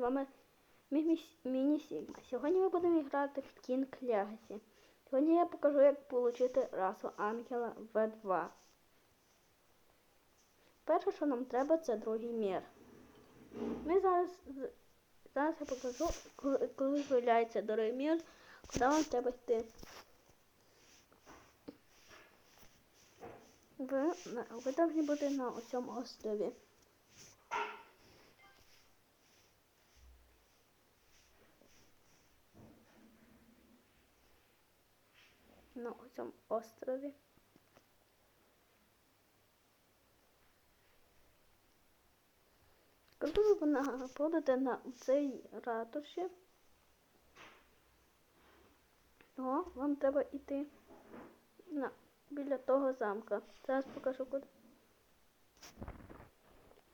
вами Міні Сігма. Сьогодні ми будемо грати в King Legacy. Сьогодні я покажу, як отримати расу Ангела В2. Перше, що нам треба, це другий мір. Ми зараз, зараз я покажу, коли, коли з'являється другий мір, куди вам треба йти. Ви, ви повинні бути на цьому острові. На цьому острові. Коли ви будете на цій ратуші, то вам треба йти на, біля того замка. Зараз покажу куди.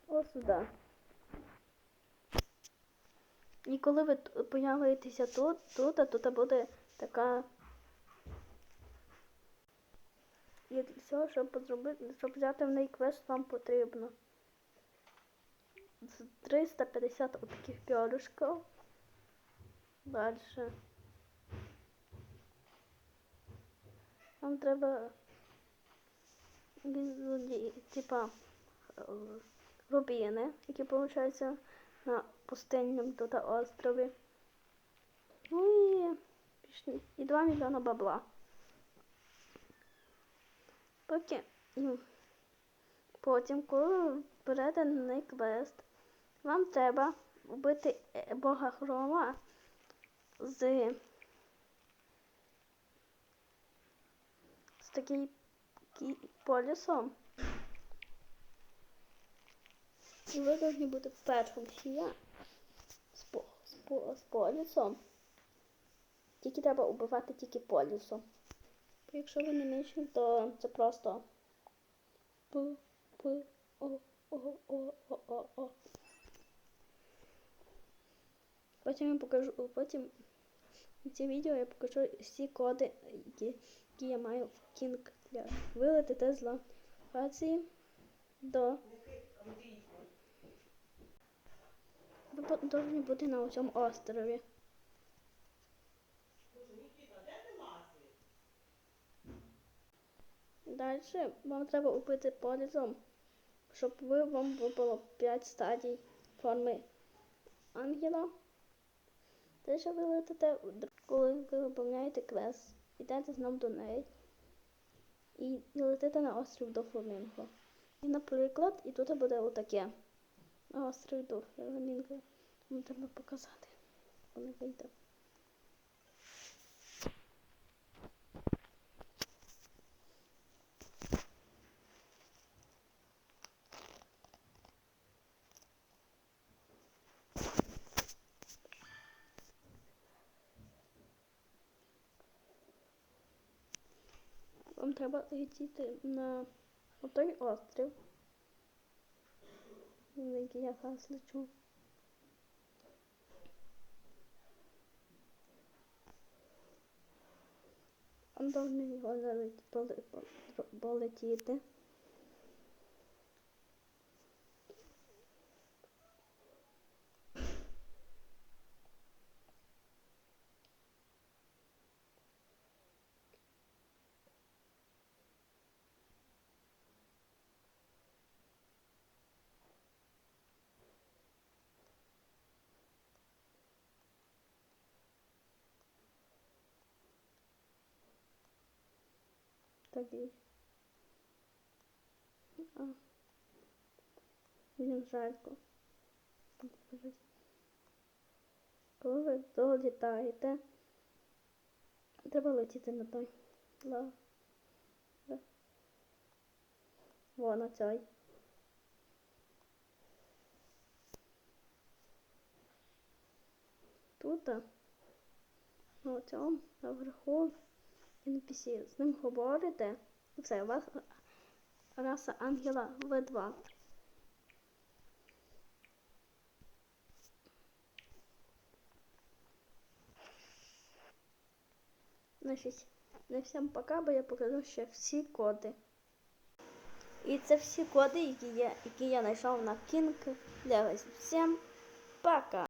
Ось сюди. І коли ви появитеся тут, тут, тут буде така І для цього, щоб зробити, щоб взяти в неї квест, вам потрібно 350 таких пьорушків. Далі. Вам треба типа рубіни, які получаються на пустинному тут острові. Ну і, і 2 мільйона бабла. Поки потім, коли на квест, вам треба вбити е, бога хрома з з таким полюсом. І ви повинні бути першим сія з, з, з полюсом. Тільки треба вбивати тільки полюсом. Якщо ви не вмієте, то це просто П, П, О, О, О, О, О, О. Потім я покажу, потім в цій відео я покажу всі коди, які, які я маю в King для вилетити з локації до повинні бути на цьому острові. Далі вам треба убити полізом, щоб ви вам випало 5 стадій форми ангела. Далі ви летите, коли ви виповняєте квест, йдете знову до неї і, і летите на острів до Фламінго. І, наприклад, і тут буде отаке. На острів до Фламінго. Вам треба показати. Вони вийде. Вам треба летіти на той острів, який я зараз лечу. Вам повинні його полетіти. Тоді. А. Мені жарко. Коли ви долітаєте, треба летіти на той. Ла. Во на цей. Тут, на цьому, наверху. NPC, з ним говорите. Все, у вас раса ангела В2. Значить, на всім пока, бо я покажу ще всі коди. І це всі коди, які я які я знайшов на King Legacy. Всім пока!